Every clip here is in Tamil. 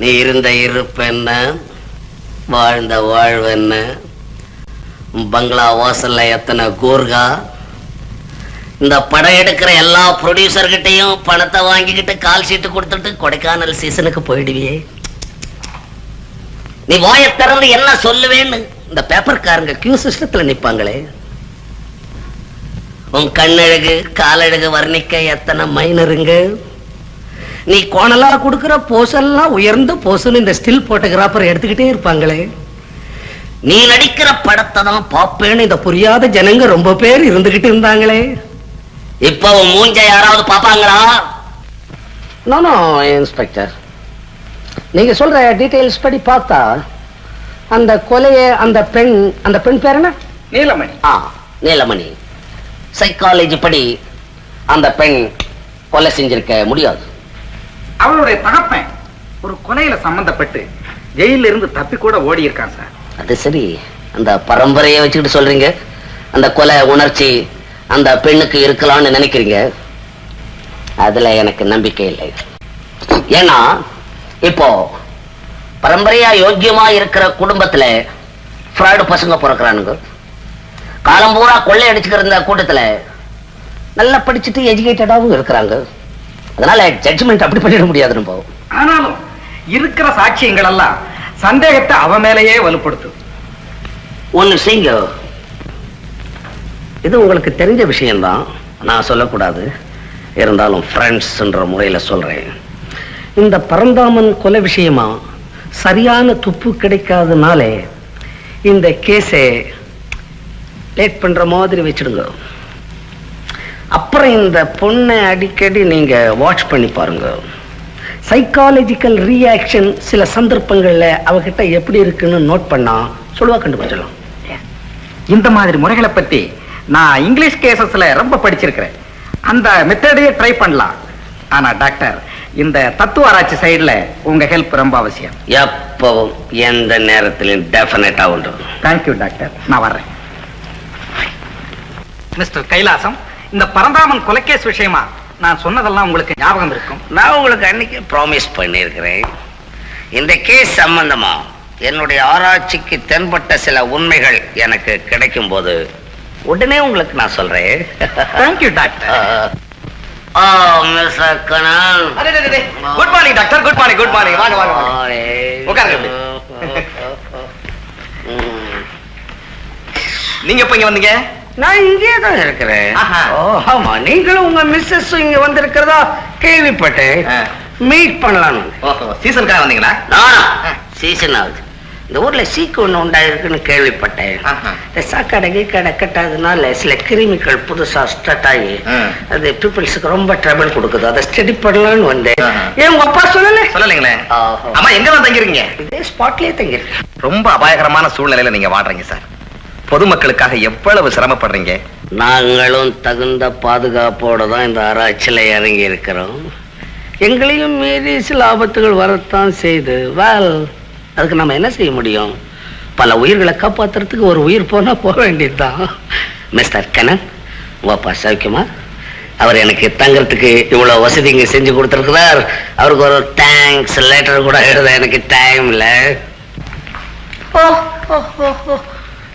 நீ இருந்த இருப்பு என்ன? வாழ்ந்த வாழ்வு என்ன? பங்களா வாசல்ல எத்தனை கூர்கா? இந்த படம் எடுக்கிற எல்லா ப்ரொடியூசர்கிட்டையும் பணத்தை வாங்கிக்கிட்டு கால் ஷீட்டு கொடுத்துட்டு கொடைக்கானல் சீசனுக்கு போயிடுவியே. நீ வாய திறந்து என்ன சொல்லுவேன்னு இந்த பேப்பர்காரங்க கியூ சிஸ்டத்துல நிப்பாங்களே. உன் கண்ணழகு காலழகு வர்ணிக்க எத்தனை மைனருங்க நீ கோணலா கொடுக்கிற போஸெல்லாம் உயர்ந்த போஸ்ன்னு இந்த ஸ்டில் போட்டோகிராஃபர் எடுத்துக்கிட்டே இருப்பாங்களே. நீ நடிக்கிற படத்தை தான் பாப்பேன்னு இந்த புரியாத ஜனங்க ரொம்ப பேர் இருந்துகிட்டு இருந்தாங்களே. இப்ப மூஞ்ச யாராவது பாப்பாங்களா நானோ இன்ஸ்பெக்டர் நீங்க சொல்ற டீடைல்ஸ் படி பார்த்தா அந்த கொலையை அந்த பெண் அந்த பெண் பேர் என்ன? நீலமணி. ஆ நீலமணி. சைக்காலஜி படி அந்த பெண் கொலை செஞ்சிருக்க முடியாது. அவளுடைய தகப்பன் ஒரு கொலையில சம்பந்தப்பட்டு ஜெயில இருந்து தப்பி கூட ஓடி இருக்கான் சார். அது சரி. அந்த பரம்பரையை வச்சுக்கிட்டு சொல்றீங்க. அந்த கொலை உணர்ச்சி அந்த பெண்ணுக்கு இருக்கலாம்னு நினைக்கிறீங்க. அதுல எனக்கு நம்பிக்கை இல்லை. ஏன்னா இப்போ பரம்பரையா யோக்கியமா இருக்கிற குடும்பத்துல ஃப்ராடு பசங்க பிறக்கிறானுங்க. காலம் பூரா கொள்ளை அடிச்சுக்கிற இந்த கூட்டத்துல நல்லா படிச்சுட்டு எஜுகேட்டடாகவும் இருக்கிறாங்க. அதனால ஜட்ஜ்மெண்ட் அப்படி பண்ணிட முடியாது நம்ம. ஆனாலும் இருக்கிற சாட்சியங்கள் எல்லாம் சந்தேகத்தை அவ மேலேயே வலுப்படுத்தும் ஒன்னு செய்யுங்க. இது உங்களுக்கு தெரிஞ்ச விஷயம்தான். நான் சொல்லக்கூடாது. இருந்தாலும் ஃப்ரெண்ட்ஸ்ன்ற முறையில் சொல்றேன். இந்த பரந்தாமன் கொலை விஷயமா? சரியான துப்பு கிடைக்காதனாலே இந்த கேஸை லேட் பண்ற மாதிரி வச்சிடுங்க. அப்புறம் இந்த பொண்ணை அடிக்கடி நீங்க வாட்ச் பண்ணி பாருங்க. சைக்காலஜிக்கல் ரியாக்ஷன் சில சந்தர்ப்பங்கள்ல அவகிட்ட எப்படி இருக்குன்னு நோட் பண்ணா சொல்லுவா கண்டுபிடிச்சிடலாம். இந்த மாதிரி முறைகளை பத்தி நான் இங்கிலீஷ் கேசஸ்ல ரொம்ப படிச்சிருக்கிறேன். அந்த மெத்தடையே ட்ரை பண்ணலாம். ஆனா டாக்டர் இந்த தத்துவ ஆராய்ச்சி சைடுல உங்க ஹெல்ப் ரொம்ப அவசியம். எப்பவும் எந்த நேரத்திலும் டெஃபினட்டா உண்டு. தேங்க்யூ டாக்டர் நான் வர்றேன். மிஸ்டர் கைலாசம் இந்த பரந்தாமன் கொலைகேஸ் விஷயமா? நான் சொன்னதெல்லாம் உங்களுக்கு ஞாபகம் இருக்கும். நான் உங்களுக்கு அன்னைக்கு ப்ராமிஸ் பண்ணியிருக்கிறேன். இந்த கேஸ் சம்பந்தமா என்னுடைய ஆராய்ச்சிக்கு தென்பட்ட சில உண்மைகள் எனக்கு கிடைக்கும் போது உடனே உங்களுக்கு நான் சொல்றேன். Thank you doctor good morning doctor good morning good morning வாங்க வாங்க உட்காருங்க. நீங்க எப்ப இங்க வந்தீங்க? நான் இங்கே தான் இருக்கிறேன். ஆமா நீங்களும் உங்க மிஸ்ஸஸ் இங்க வந்திருக்கிறதா கேள்விப்பட்டேன். மீட் பண்ணலாம்னு சீசனுக்காக வந்தீங்களா? சீசன் ஆகுது. இந்த ஊர்ல சீக்கு ஒண்ணு உண்டாயிருக்குன்னு கேள்விப்பட்டேன். இந்த சாக்கடை கீக்கடை கட்டாதனால சில கிருமிகள் புதுசா ஸ்டார்ட் ஆகி. அது பீப்புள்ஸுக்கு ரொம்ப ட்ரபிள் கொடுக்குது. அதை ஸ்டடி பண்ணலாம்னு வந்தேன். ஏன் உங்க அப்பா சொல்லல? சொல்லலைங்களே. அம்மா எங்க தான் தங்கிருக்கீங்க இதே ஸ்பாட்லயே தங்கிருக்கேன் ரொம்ப அபாயகரமான சூழ்நிலையில நீங்க வாடுறீங்க சார். பொதுமக்களுக்காக எவ்வளவு சிரமப்படுறீங்க? நாங்களும் தகுந்த பாதுகாப்போட தான் இந்த ஆராய்ச்சியில் இறங்கி இருக்கிறோம் எங்களையும் மீறி சில ஆபத்துகள் வரத்தான் செய்து. வேல் அதுக்கு நம்ம என்ன செய்ய முடியும்? பல உயிர்களை காப்பாத்துறதுக்கு ஒரு உயிர் போனா போக வேண்டியதுதான். மிஸ்டர் கண்ணன் வாப்பா சௌக்கியமா? அவர் எனக்கு தங்கறதுக்கு இவ்வளவு வசதி இங்க செஞ்சு கொடுத்துருக்கிறார். அவருக்கு ஒரு தேங்க்ஸ் லெட்டர் கூட எழுத எனக்கு டைம் இல்லை. ஓ.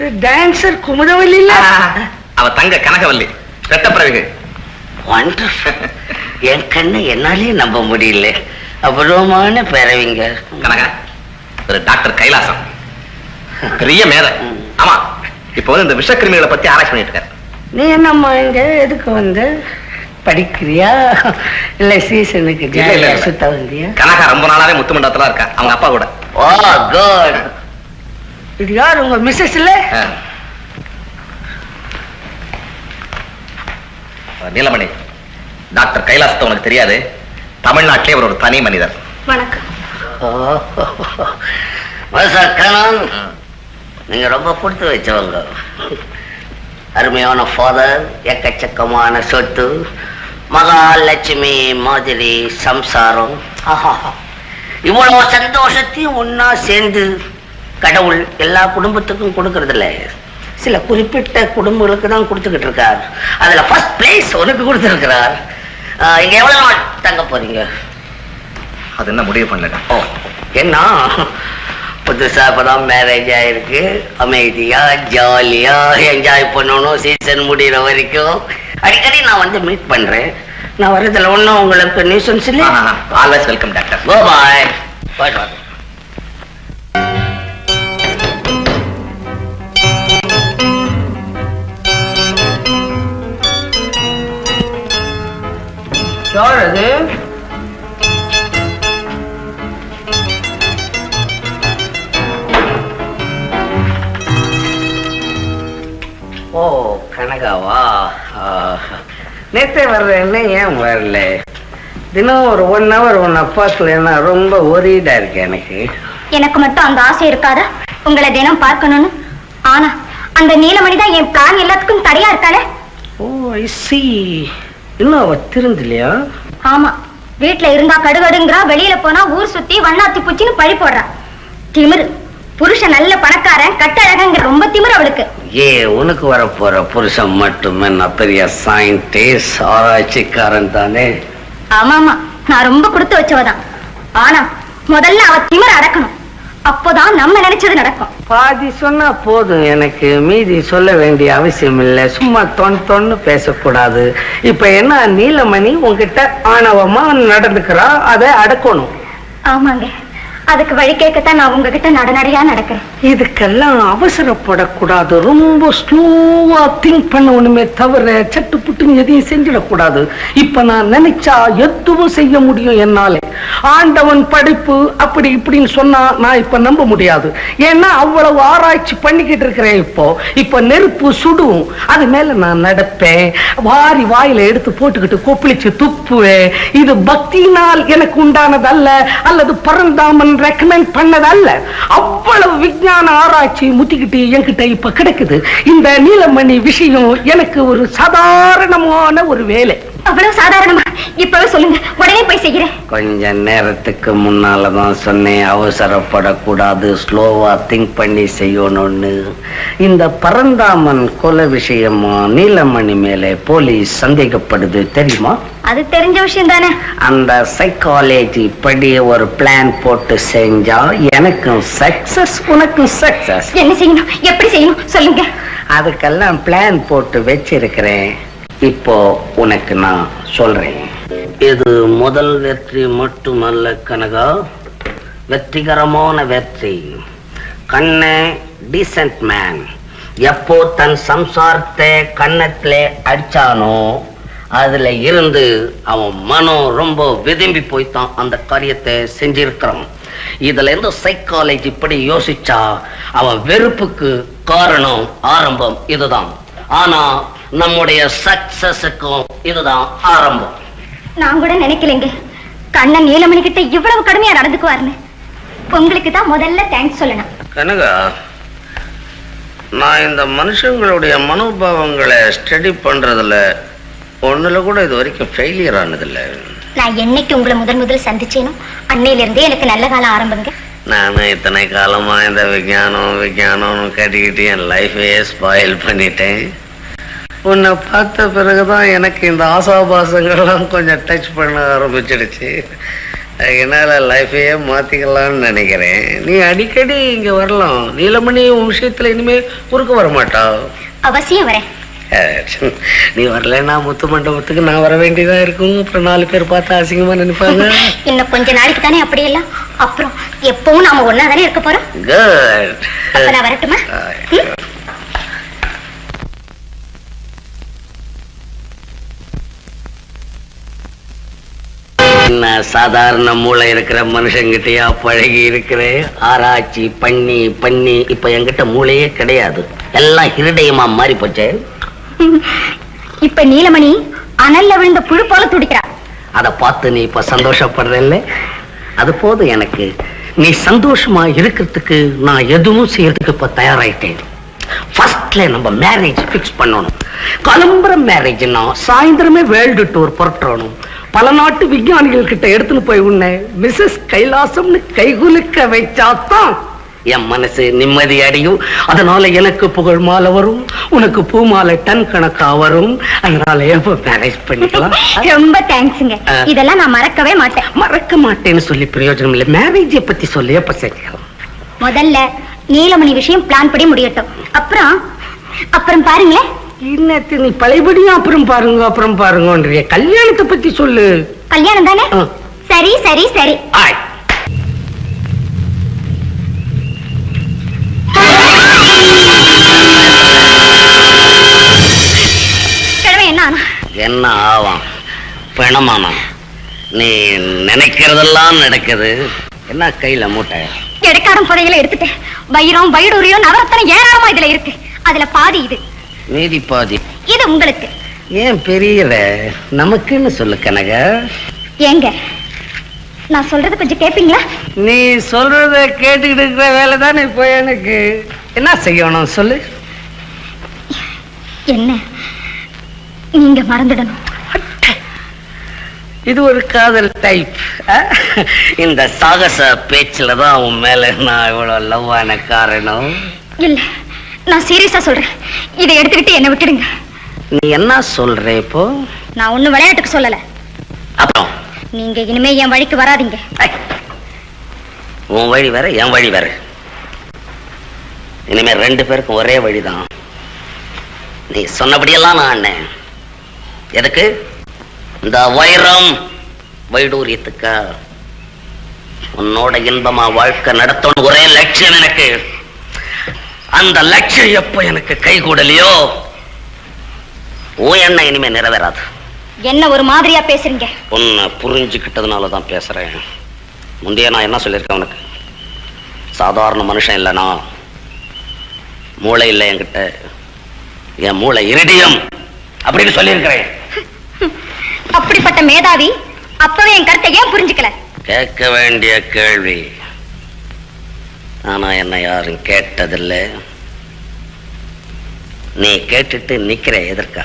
டான்சர் குமுதவல்லி அவ தங்க கனகவல்லி. ரெட்டப்பிறகு வண்டர்ஃபுல் என் கண்ணு என்னாலே நம்ப முடியல. அபூர்வமான பிறவிங்க கனகா ஒரு டாக்டர் கைலாசம். பெரிய மேதை. ஆமா இப்போ வந்து இந்த விஷக்கிருமிகளை பத்தி ஆராய்ச்சி பண்ணிட்டு இருக்காரு. நீ என்னம்மா இங்க? எதுக்கு வந்து? படிக்கிறியா? இல்ல சீசனுக்கு இல்ல, இல்ல, இல்ல. சுத்த வந்தியா? கனகா ரொம்ப நாளாவே முத்து மண்டபத்துல இருக்கா. அவங்க அப்பா கூட. ஓ குட் இது யார் உங்க மிஸ்ஸஸ் இல்ல. நீலமணி டாக்டர் கைலாசத்தை உனக்கு தெரியாது. தமிழ்நாட்டிலே அவர் ஒரு தனி மனிதர். வணக்கம். கணன் நீங்க ரொம்ப கொடுத்து வச்சவங்க. அருமையான ஃபாதர் எக்கச்சக்கமான சொத்து மகாலட்சுமி மாதிரி சம்சாரம். இவ்வளவு சந்தோஷத்தையும் ஒண்ணா சேர்ந்து கடவுள் எல்லா குடும்பத்துக்கும் கொடுக்கறது இல்ல சில குறிப்பிட்ட குடும்பங்களுக்கு தான் கொடுத்துக்கிட்டு இருக்கார். அதுல ஃபர்ஸ்ட் பிளேஸ் உனக்கு கொடுத்துருக்கிறார். இங்க எவ்வளவு நாள் தங்க போறீங்க? அது என்ன முடிவு பண்ணல ஓ என்ன? புதுசா இப்பதான் மேரேஜ் ஆயிருக்கு. அமைதியா ஜாலியா என்ஜாய் பண்ணணும் சீசன் முடியிற வரைக்கும். அடிக்கடி நான் வந்து மீட் பண்றேன். நான் வரதுல ஒன்றும் உங்களுக்கு நியூசன்ஸ் இல்லை. Always welcome doctor bye bye bye யார் அது ஓ கனகாவா? நேத்தே வர்றேன்னு ஏன் வரல? தினம் ஒரு ஒன் ஹவர் ஒன்னை பார்க்கலன்னா ரொம்ப ஒரீடா இருக்கு எனக்கு. எனக்கு மட்டும் அந்த ஆசை இருக்காதா? உங்களை தினம் பார்க்கணும்னு? ஆனா அந்த நீலமணி தான் என் பிளான் எல்லாத்துக்கும் தடையா இருக்காளே? ஓ ஐ இன்னும் அவ திருந்தலையா ஆமா. வீட்ல இருந்தா கடுகடுங்கிறா வெளியில போனா ஊர் சுத்தி வண்ணாத்தி பூச்சின்னு பழி போடுறா. திமிரு. புருஷன் நல்ல பணக்காரன் கட்டழகங்கிற ரொம்ப திமிரு அவளுக்கு. ஏ உனக்கு வர போற புருஷன் மட்டுமே நான் பெரிய சயின்டிஸ்ட் ஆராய்ச்சிக்காரன் தானே? ஆமா ஆமா நான் ரொம்ப கொடுத்து வச்சவதான். ஆனா முதல்ல அவ திமிர அடக்கணும். அப்போதான் நம்ம நினைச்சது நடக்கும். பாதி சொன்னா போதும் எனக்கு. மீதி சொல்ல வேண்டிய அவசியம் இல்லை. சும்மா தொன் தொன்னு பேசக்கூடாது. இப்ப என்ன நீலமணி உன்கிட்ட ஆணவமா நடந்துக்கிறா? அதை அடக்கணும். ஆமாங்க. அதுக்கு வழி கேட்கத்தான் நான் உங்ககிட்ட நடநடையா நடக்கிறேன். இதுக்கெல்லாம் அவசரப்படக்கூடாது. ரொம்ப ஸ்லோவா திங்க் பண்ணணுமே தவிர சட்டு புட்டுன்னு எதையும் செஞ்சிடக்கூடாது. இப்ப நான் நினைச்சா எதுவும் செய்ய முடியும் என்னாலே. ஆண்டவன் படைப்பு அப்படி இப்படின்னு சொன்னா நான் இப்ப நம்ப முடியாது. ஏன்னா அவ்வளவு ஆராய்ச்சி பண்ணிக்கிட்டு இருக்கிறேன் இப்போ. இப்ப நெருப்பு சுடும். அது மேல நான் நடப்பேன். வாரி வாயில எடுத்து போட்டுக்கிட்டு கொப்பளிச்சு துப்புவேன். இது பக்தியினால் எனக்கு உண்டானதல்ல. அல்லது பரந்தாமன் ரெக்கமெண்ட் பண்ணதல்ல. அவ்வளவு விஞ்ஞான ஆராய்ச்சி முத்திக்கிட்டு என்கிட்ட இப்ப கிடைக்குது. இந்த நீலமணி விஷயம் எனக்கு ஒரு சாதாரணமான ஒரு வேலை. அவ்வளவு சாதாரணமா? இப்பவே சொல்லுங்க. உடனே போய் செய்கிறேன். கொஞ்ச நேரத்துக்கு முன்னாலதான் சொன்னேன் அவசரப்படக்கூடாது ஸ்லோவா திங்க் பண்ணி செய்யணும்னு. இந்த பரந்தாமன் கொலை விஷயமா நீலமணி மேலே போலீஸ் சந்தேகப்படுது தெரியுமா? அது தெரிஞ்ச விஷயம் தானே அந்த சைக்காலஜி படி ஒரு பிளான் போட்டு செஞ்சா எனக்கும் சக்சஸ் உனக்கும் சக்சஸ் என்ன செய்யணும்? எப்படி செய்யணும்? சொல்லுங்க. அதுக்கெல்லாம் பிளான் போட்டு வச்சிருக்கிறேன். இப்போ உனக்கு நான் சொல்றேன். இது முதல் வெற்றி மட்டுமல்ல கனகா. வெற்றிகரமான வெற்றி. கண்ணே டீசன்ட் மேன் எப்போ தன் சம்சாரத்தை கன்னத்திலே அடிச்சானோ அதுல இருந்து அவன் மனம் ரொம்ப விரும்பி போய்த்தான் அந்த காரியத்தை செஞ்சிருக்கிறான். இதுல இருந்து சைக்காலஜி இப்படி யோசிச்சா அவன் வெறுப்புக்கு காரணம் ஆரம்பம் இதுதான். ஆனா நம்முடைய சக்சஸுக்கும் இதுதான் ஆரம்பம். நான் கூட நினைக்கலைங்க. கண்ணன் நீலமணி கிட்ட இவ்வளவு கடுமையா நடந்துக்குவாருன்னு. உங்களுக்கு தான் முதல்ல தேங்க்ஸ் சொல்லணும். கனகா நான் இந்த மனுஷங்களுடைய மனோபாவங்களை ஸ்டடி பண்றதுல ஒண்ணுல கூட இது வரைக்கும் ஃபெயிலியர் ஆனதில்லை. நான் என்னைக்கு உங்களை முதல் முதல் சந்திச்சேனோ அன்னையில இருந்தே எனக்கு நல்ல காலம் ஆரம்பங்க. நானும் இத்தனை காலமா இந்த விஞ்ஞானம் விஞ்ஞானம்னு கட்டிக்கிட்டு என் லைஃபையே ஸ்பாயில் பண்ணிட்டேன். உன்னை பார்த்த பிறகுதான் எனக்கு இந்த ஆசாபாசங்கள்லாம் கொஞ்சம் டச் பண்ண ஆரம்பிச்சிடுச்சு. அதனால லைஃபையே மாத்திக்கலாம்னு நினைக்கிறேன். நீ அடிக்கடி இங்க வரலாம். நீலமணி உன் விஷயத்துல இனிமே குறுக்க வர மாட்டா? அவசியம் வரேன். நீ வரலைன்னா முத்து மண்டபத்துக்கு நான் வர வேண்டியதா இருக்கும். அப்புறம் நாலு பேர் பார்த்து அசிங்கமா நினைப்பாங்க. இன்னும் கொஞ்ச நாளைக்கு தானே அப்படி எல்லாம்? அப்புறம் எப்பவும் நாம ஒன்னா தானே இருக்க போறோம்? குட் நான் வரட்டுமா? என்ன சாதாரண மூளை இருக்கிற மனுஷங்கிட்டயா பழகி இருக்கிறேன் ஆராய்ச்சி பண்ணி பண்ணி இப்ப என்கிட்ட மூளையே கிடையாது. எல்லாம் ஹிருதயமா மாறி போச்சு. இப்ப நீலமணி அனல்ல விழுந்த புழு போல துடிக்கிறா. அதை பார்த்து நீ இப்ப சந்தோஷப்படுறல்ல அது போதும் எனக்கு. நீ சந்தோஷமா இருக்கிறதுக்கு நான் எதுவும் செய்யறதுக்கு இப்ப தயாராயிட்டேன். ஃபர்ஸ்ட்ல நம்ம மேரேஜ் ஃபிக்ஸ் பண்ணணும். கிளம்புற மேரேஜ்னா சாயந்தரமே வேர்ல்டு டூர் புறப்படணும் பல நாட்டு விஞ்ஞானிகள் கிட்ட எடுத்துன்னு போய் உன்னை மிஸ்ஸஸ் கைலாசம்னு கைகுலுக்க வைச்சாதான் என் மனசு நிம்மதி அடையும். அதனால எனக்கு புகழ் மாலை வரும். உனக்கு பூ மாலை டன் கணக்கா வரும். அதனால எப்போ மேரேஜ் பண்ணிக்கலாம். ரொம்ப தேங்க்ஸுங்க. இதெல்லாம் நான் மறக்கவே மாட்டேன். மறக்க மாட்டேன்னு சொல்லி பிரயோஜனம் இல்லை. மேரேஜை பத்தி சொல்லி எப்ப செஞ்சுக்கலாம் முதல்ல நீலமணி விஷயம் பிளான் படி முடியட்டும். அப்புறம் அப்புறம் பாருங்களேன். இன்னத்து நீ பழையபடியும் அப்புறம் பாருங்க அப்புறம் பாருங்கன்றிய. கல்யாணத்தை பத்தி சொல்லு. கல்யாணம் தானே. சரி சரி சரி. ஆய். என்ன ஆவாம்? பிணமானம் நீ நினைக்கிறதெல்லாம் நடக்குது. என்ன கையில மூட்டை? எடுக்காரம் புதையில எடுத்துட்டேன். வைரம் வைடூரியம் நவரத்தனம் ஏராளமா இதுல இருக்கு. அதுல பாதி இது. மீதி பாதி. இது உங்களுக்கு. ஏன் பெரியற நமக்குன்னு சொல்லு கனக. ஏங்க நான் சொல்றது கொஞ்சம் கேப்பீங்களா? நீ சொல்றத கேட்டுக்கிட்டு இருக்கிற வேலை தானே இப்போ எனக்கு. என்ன செய்யணும் சொல்லு. என்ன? நீங்க மறந்துடணும். இது ஒரு காதல் டைப் இந்த சாகச பேச்சுல தான் உன் மேல நான் இவ்வளவு லவ் ஆன காரணம். இல்ல நான் சீரியஸா சொல்றேன். இதை எடுத்துக்கிட்டு என்ன விட்டுடுங்க. நீ என்ன சொல்ற இப்போ? நான் ஒண்ணும் விளையாட்டுக்கு சொல்லல. அப்புறம்? நீங்க இனிமே என் வழிக்கு வராதீங்க. உன் வழி வேற என் வழி வேற. இனிமே ரெண்டு பேருக்கும் ஒரே வழிதான். நீ சொன்னபடியெல்லாம் நான் அண்ணன். எதுக்கு? இந்த வைரம் வைடூரியத்துக்கா உன்னோட இன்பமா வாழ்க்கை நடத்தணும் ஒரே லட்சியம் எனக்கு. அந்த லட்சியம் எப்போ எனக்கு கை கூடலையோ உன் எண்ணம் இனிமே நிறைவேறாது. என்ன ஒரு மாதிரியா பேசுறீங்க? உன்னை புரிஞ்சுக்கிட்டதுனால தான் பேசுறேன். முந்தைய நான் என்ன சொல்லியிருக்கேன் உனக்கு? சாதாரண மனுஷன் இல்லை நான். மூளை இல்லை என்கிட்ட. என் மூளை இரிடியம் அப்படின்னு சொல்லியிருக்கிறேன். அப்படிப்பட்ட மேதாவி அப்பவே என் கருத்தை ஏன் புரிஞ்சுக்கல? கேட்க வேண்டிய கேள்வி. ஆனா என்ன யாரும் கேட்டதில்லை. நீ கேட்டுட்டு நிக்கிற எதற்கா?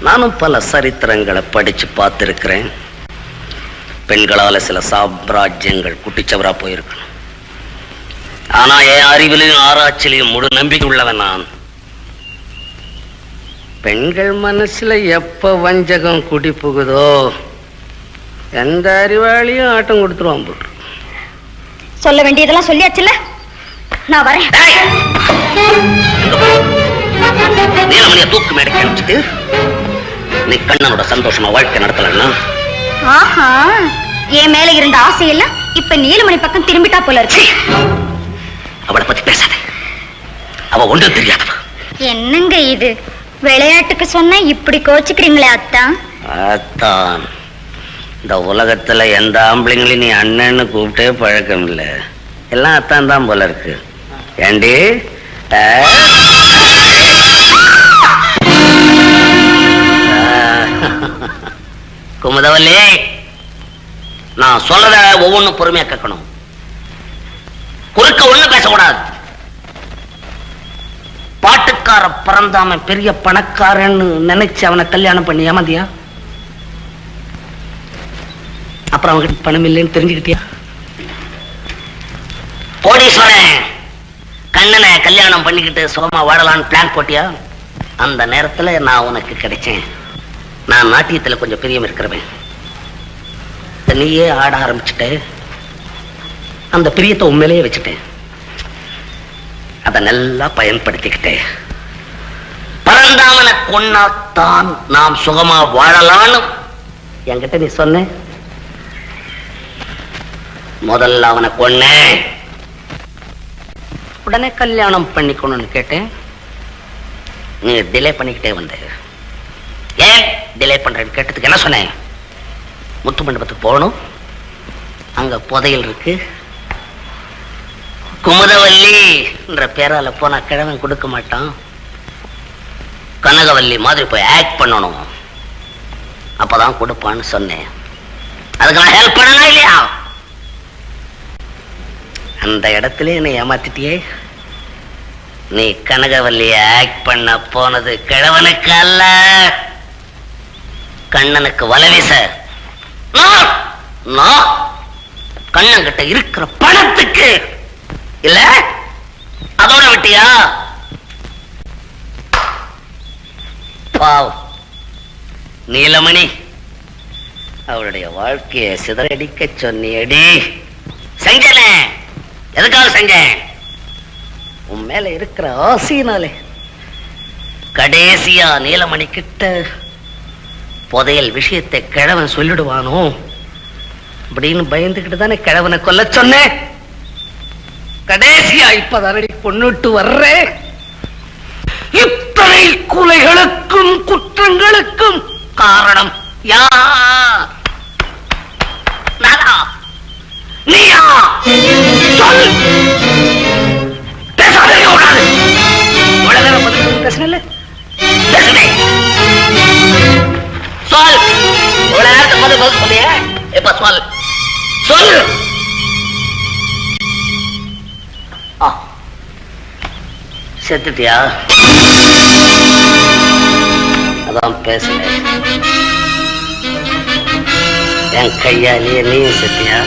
நானும் பல சரித்திரங்களை படிச்சு பார்த்துருக்கிறேன். பெண்களால சில சாம்ராஜ்யங்கள் குட்டிச்சவராக போயிருக்கணும். ஆனா என் அறிவிலையும் ஆராய்ச்சியிலையும் முழு நம்பிக்கை உள்ளவன் நான். பெண்கள் மனசுல எப்ப வஞ்சகம் குடி புகுதோ எந்த அறிவாளியும் ஆட்டம் கொடுத்துருவான் போட்டு சொல்ல வேண்டியதெல்லாம் சொல்லியாச்சுல்ல? நான் வரேன். நீலமணிய தூக்கு மேடைக்கு அனுப்பிச்சிட்டு நீ கண்ணனோட சந்தோஷமா வாழ்க்கை நடத்தலன்னா ஆஹா என் மேல இருந்த ஆசையெல்லாம் இப்ப நீலமணி பக்கம் திரும்பிட்டா போல இருக்கு. அவளை பத்தி பேசாத. அவ ஒன்றும் தெரியாதவ. என்னங்க இது? விளையாட்டுக்கு சொன்னா இப்படி கோச்சுக்கிறீங்களே அத்தா அத்தான். இந்த உலகத்துல எந்த ஆம்பளைங்களையும் நீ அண்ணன்னு கூப்பிட்டே பழக்கம் இல்ல எல்லாம் அத்தான் தான் போல இருக்கு. ஏண்டி? ஆ? குமுதவல்லி நான் சொல்றத ஒவ்வொன்றும் பொறுமையா கேட்கணும். குறுக்க ஒண்ணு பேசக்கூடாது. பாட்டுக்கார பிறந்தாம பெரிய பணக்காரன்னு நினைச்சு அவனை கல்யாணம் பண்ணி மதியா அப்புறம் அவங்ககிட்ட பணம் இல்லைன்னு தெரிஞ்சுக்கிட்டியா? கோடீஸ்வரன் கண்ணனை கல்யாணம் பண்ணிக்கிட்டு சுகமா வாடலான்னு பிளான் போட்டியா? அந்த நேரத்துல நான் உனக்கு கிடைச்சேன். நான் நாட்டியத்துல கொஞ்சம் பிரியம் இருக்கிறவன். நீயே ஆட ஆரம்பிச்சுட்டு அந்த பிரியத்தை உண்மையிலேயே வச்சுட்டேன். அதை நல்லா பயன்படுத்திக்கிட்டேன் பரந்தாமனை கொன்னாத்தான் நாம் சுகமா வாழலான்னு என்கிட்ட நீ சொன்ன. முதல்ல அவனை கொன்னேன் உடனே கல்யாணம் பண்ணிக்கணும்னு கேட்டேன். நீ டிலே பண்ணிக்கிட்டே வந்த. ஏன் டிலே பண்றேன்னு கேட்டதுக்கு என்ன சொன்னேன்? முத்து மண்டபத்துக்கு போகணும். அங்க புதையல் இருக்கு. குமுதவல்லி என்ற பேரால போனா கிழவன் கொடுக்க மாட்டான். கனகவல்லி மாதிரி போய் ஆக்ட் பண்ணணும். அப்பதான் கொடுப்பான்னு சொன்னேன். அதுக்கு நான் ஹெல்ப் பண்ணணும் இல்லையா? அந்த இடத்துல என்னை ஏமாத்திட்டியே? நீ கனகவல்லிய ஆக்ட் பண்ண போனது கிழவனுக்கு அல்ல. கண்ணனுக்கு வலவி சார் கண்ணன் கண்ணங்கிட்ட இருக்கிற பணத்துக்கு. இல்ல? அதோட விட்டியா? பாவ் நீலமணி அவளுடைய வாழ்க்கையை சிதறடிக்க சொன்னியடி. செஞ்சனே. எதுக்காக செஞ்சேன் உன் மேல இருக்கிற ஆசையினாலே. கடைசியா நீலமணி கிட்ட புதையல் விஷயத்தை கிழவன் சொல்லிடுவானோ? அப்படின்னு பயந்துகிட்டு தானே கிழவனை கொல்ல சொன்னேன். கடைசியா இப்பதானடி பொண்ணுட்டு வர்றேன். இத்தனை கொலைகளுக்கும் குற்றங்களுக்கும் காரணம் யார்? செத்துட்டியா அதான் பேசுறேன். என் கையாலேயே நீயும் செத்தியா?